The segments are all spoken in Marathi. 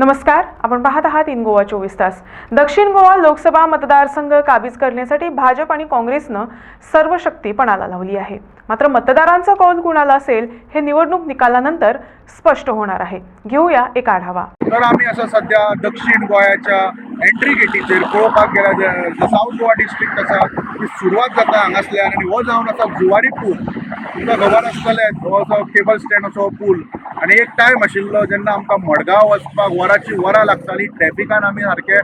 नमस्कार आपण पाहत आहात इन गोवा चोवीस तास. दक्षिण गोवा लोकसभा मतदारसंघ काबीज करण्यासाठी भाजप आणि काँग्रेसनं सर्व शक्ती पणाला लावली आहे. मात्र मतदारांचा कौल कुणाला असेल हे निवडणूक निकालानंतर स्पष्ट होणार आहे. घेऊया एक आढावा. तर आम्ही असं सध्या दक्षिण गोंयाच्या एंट्री गेटीचेर पळोवपाक गेला साऊथ गोवा डिस्ट्रिक्ट आसा ती सुरवात जाता हांगासल्यान आनी हो जावन आसा जुवारी पूल तुमकां खबर आसतलें हो असो केबल स्टँड असो पूल आनी एक टायम आशिल्लो जेन्ना आमकां मडगांव वचपाक वरांची वरां लागतालीं ट्रॅफिकान आमी सारके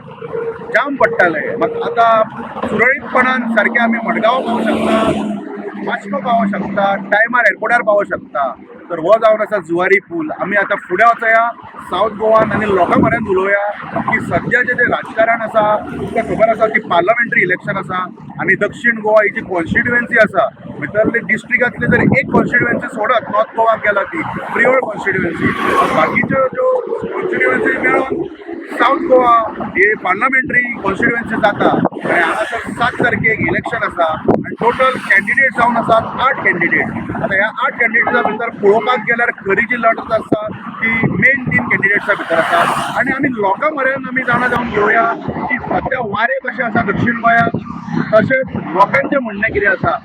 जाम पडटाले. मात आतां सुरळीतपणान सारके आमी मडगांव पावूं शकता. वास्को पावों शकता टायमार एअरपोर्टार पावों शकता. तर हो जावन आसा जुवारी पूल. आमी आतां फुडें वचया सावथ गोवान आनी लोकां पर्यंत उलोवया की सद्याचें जें राजकारण आसा तुमकां खबर आसा की पार्लमेंटरी इलेक्शन आसा आनी दक्षीण गोवा ही जी कॉन्स्टिट्युएन्सी आसा भितरली डिस्ट्रिक्टांतली जर एक कॉन्स्टिट्युएन्सी सोडत नॉर्थ गोवाक गेला ती प्रियोळ कॉन्स्टिट्युएन्सी बाकीच्यो ज्यो कॉन्स्टिट्युएन्सी मेळून साऊथ गोवा हे पार्लमेंटरी कॉन्स्टिट्युएन्सी जाता. आणि हांगासर सात तारखेक इलेक्शन आसा टोटल कॅन्डिडेट जावन आसात आठ कॅन्डिडेट आतां ह्या आठ कॅन्डिडेट्सा भितर पळोवपाक गेल्यार खरी जी लढत आसा ती मेन तीन कॅन्डिडेट्सा भितर आसा आनी आमी लोकां पर्यंत आमी जाणा जावन घेवया की सद्या वारे कशें आसा दक्षिण गोंयांत तशेंच लोकांचें म्हणणें कितें आसा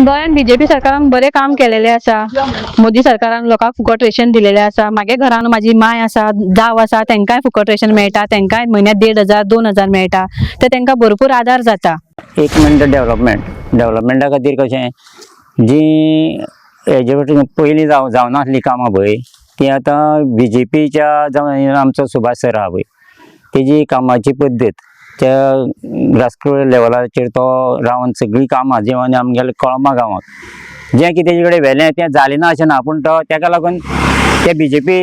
गोंयान बीजेपी सरकारान बरें काम केलेलें आसा मोदी सरकारान लोकांक फुकट रेशन दिलेलें आसा मागे घरान म्हाजी माय आसा जाव आसा तेंकांय फुकट रेशन मेळटा तेंकांय म्हयन्याक देड हजार दोन हजार मेळटा ते तेंकां भरपूर आदार जाता. एक म्हणटा डेवलपमेंट डेव्हलपमेंटा खातीर कशें? जी हेजे वटेन पयलीं जाव जावनासलीं कामां पळय ती आतां बी जे पीच्या जावं आमचो सुभाष सर आहा पळय तेजी कामाची पद्दत त्या राष्ट्रीय लेवलाचेर तो रावन सगळीं कामां जेवण आमगेल्या कळमा गांवांत. जें कितें तेजे कडेन व्हेलें तें जालें ना अशें ना. पूण तो तेका लागून ते बी जे पी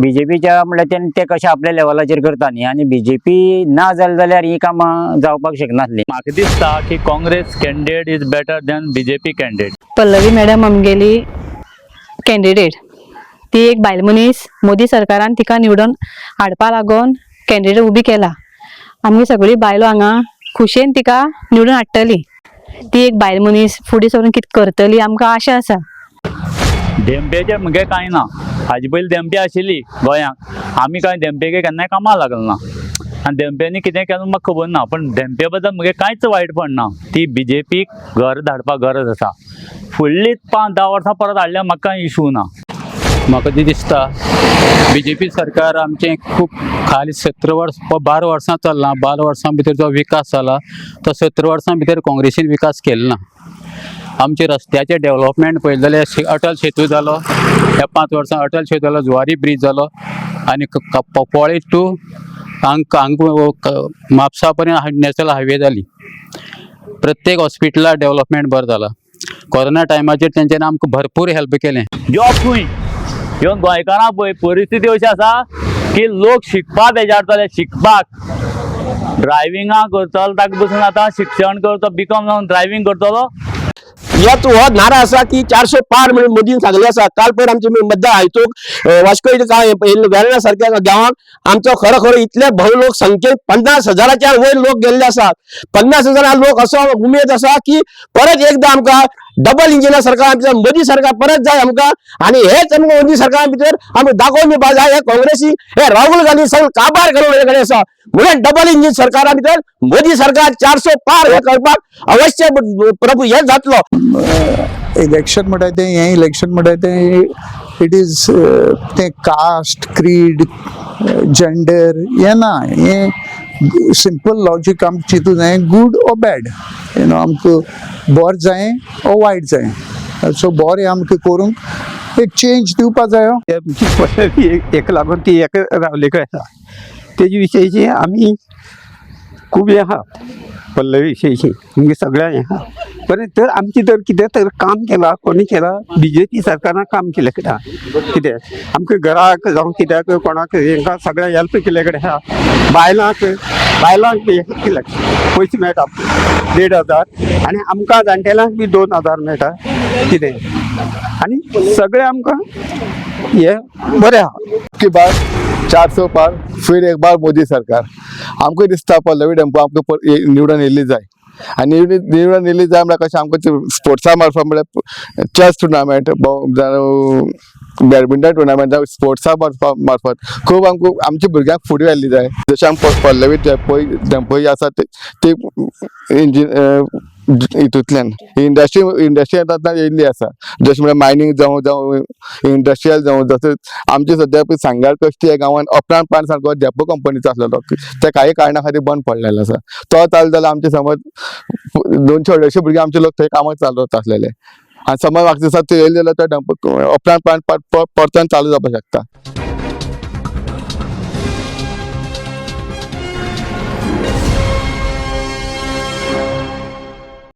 बी जे पीच्या म्हणल्यार तें ते कशें आपल्या लेवलाचेर करता न्ही आनी बी जे पी ना जालें जाल्यार ही कामां जावपाक शकनासलीं म्हाका दिसता की Congress candidate is better than BJP candidate Pallavi madam आमगेली कॅन्डिडेट ती एक बायल मनीस मोदी सरकारान तिका निवडून हाडपा लागून कॅन्डिडेट उबी केला. आमगे सगळीं बायलो हांगा खुशेन तिका निवडून हाडटली. ती एक बायल मनीस फुडें सरून कितें करतली आमकां आशा आसा. धेंपेचें म्हगे कांय ना. हाजे पयलीं धेंपे आशिल्ली गोंयांक आमी कांय धेंपेके केन्नाय कामां लागल ना. आनी धेंप्यांनी कितें केलें म्हाका खबर ना पण धेंपे बद्दल म्हगे कांयच वायटपण ना. ती बी जे पीक घर धाडपाक गरज आसा. फुडलीं पांच धा वर्सां परत हाडल्यार म्हाका कांय इशू ना. म्हाका ती दिसता. बी जे पी सरकार आमचें खूब खाली सतरा वर्स प- बारा वर्सां चल्लां बारा वर्सां भितर जो विकास जाला तो सतरा वर्सां भितर काँग्रेसीन विकास केलो ना. आमचे रस्त्याचे डेव्हलपमेंट पळयलें जाल्यार अटल सेतू जालो ह्या पांच वर्सां अटल सेतू जालो जुवारी ब्रीज जालो आनी पोळे टू हांग हांग म्हापसा पर्यंत नॅशनल हायवे जाली प्रत्येक हॉस्पिटलांत डेव्हलपमेंट बरो जाला कोरोना टायमाचेर तेंच्यानी आमकां भरपूर हेल्प केलें. जॉब खंय ह्यो गोंयकारां पळय परिस्थिती अशी आसा की लोक शिकपाक बेजारतले शिकपाक ड्रायविंगाक करतलो ताका बसून आतां शिक्षण करतो बिकॉम जावन ड्रायवींग करतलो यात हो नारा असा की चारशे पार म्हणून मोदीन सांगले असा. काल पयर आमचे मतदार आयतूक वास्को वेर्णा सारख्या गांवांत आमचो खरो खरो इतले भव्य लोक संख्येन पन्नास हजाराच्या वयर लोक गेल्ले आसात पन्नास हजार लोक असो उमेद आसा की परत एकदा आमकां डबल इंजिना सरकार आमच्या मोदी सरकार परत जाय आमकां आणि हेच आमकां मोदी सरकारा भितर आमी दाखोवन दिवपा जाय हे काँग्रेसी हे राहुल गांधी सगळं काबार करून कडेन आसा म्हणून डबल इंजिन सरकारा भितर मोदी सरकार चारशे पार हे करपाक अवश्य प्रभू हे जातलो. इलेक्शन म्हणटा तें हें इलेक्शन म्हणटा तें इट इज तें कास्ट क्रीड जेंडर हें ना हें सिंपल लॉजीक आमकां चिंतूं जाय गूड ओ बॅड यू नो आमकां बरें जाय ओ वायट जाय सो बरें आमकां करूंक एक चेंज दिवपा जायो आमची एक लागून ती एक रावले कळय आसा तेजे विशयीची आमी खूब हें आहा पल्लवी विशयीची म्हणजे सगळ्या हें आहा बरें तर आमची तर कितें? तर काम केलां कोणी केलां? बी जे पी सरकारान काम केलें कित्याक कितें? आमकां घराक जावं कित्याक कोणाक हेंकां सगळ्या हेल्प केले कडेन आहा बायलांक बायलांक हें केलें पयशे मेळटा देड हजार. आनी आमकां जाणटेल्यांक बी दोन हजार मेळटा कितें आनी सगळें आमकां हे बरें आहा की बाय चार सौ पार फिर एक बार मोदी सरकार. आमकां दिसता पल्लवी डॅम्पो आमकां निवडून येयल्ली जाय. आनी निवडून निवडून येयल्ली जाय म्हळ्यार कशें आमकां स्पोर्ट्सा मार्फत म्हळ्यार चॅस टुर्नामेंट जावं बॅडमिंटन टुर्नामेंट स्पोर्ट्सा मार्फत खूब आमकां आमच्या भुरग्यांक फुडें व्हेल्ली जाय जशें आमी पल्लवी डॅम्पो धंपय आसा ते इंजिन हितूंतल्यान इंडस्ट्री इंडस्ट्री येता येयल्ली आसा जशें म्हणल्यार मायनींग जावं जावं इंडस्ट्रियल जावं जशें आमचे सद्या सांगार कश्टी ह्या गांवांत अपरान पान सारको झेपो कंपनीचो आसलेलो ते काही कारणा खातीर बंद पडलेलो आसा तो चालू जाल्यार आमचे समज दोनशे अडेचशे भुरगे आमचे लोक थंय कामाक चालवत आसलेले आनी समज म्हाका दिसता ते येयले जाल्यार तो डॅम्पो प्लांट पान परतन चालू जावपाक शकता.